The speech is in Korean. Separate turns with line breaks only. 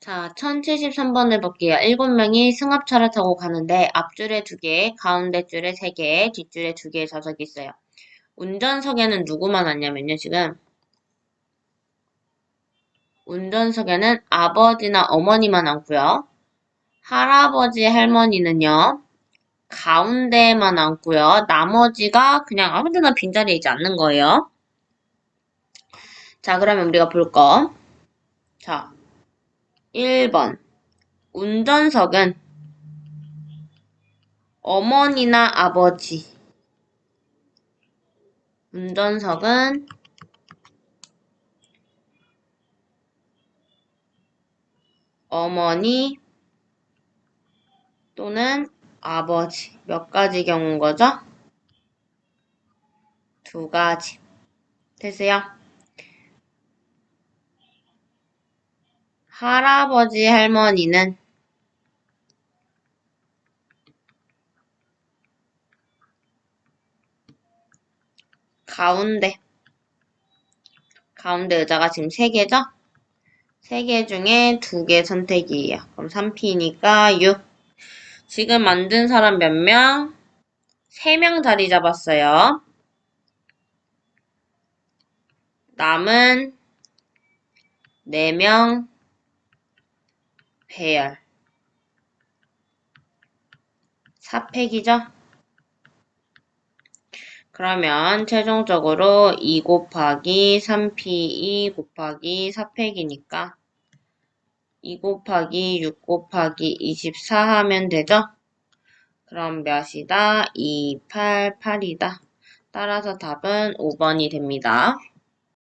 자, 1073번을 볼게요. 7명이 승합차를 타고 가는데 앞줄에 2개, 가운데 줄에 3개, 뒷줄에 2개의 좌석이 있어요. 운전석에는 누구만 앉냐면요, 지금. 운전석에는 아버지나 어머니만 앉고요. 할아버지, 할머니는요, 가운데에만 앉고요. 나머지가 그냥 아무 데나 빈자리에 있지 않는 거예요. 자, 그러면 우리가 볼 거. 자, 1번. 운전석은 어머니나 아버지. 운전석은 어머니 또는 아버지. 몇 가지 경우인 거죠? 두 가지. 되세요? 할아버지, 할머니는 가운데. 가운데 의자가 지금 3개죠? 3개 중에 2개 선택이에요. 그럼 3P니까 6. 지금 만든 사람 몇 명? 3명 자리 잡았어요. 남은 4명 배열. 4팩이죠? 그러면 최종적으로 2 곱하기 3p2 곱하기 4팩이니까 2 곱하기 6 곱하기 24 하면 되죠? 그럼 몇이다? 2, 8, 8이다. 따라서 답은 5번이 됩니다.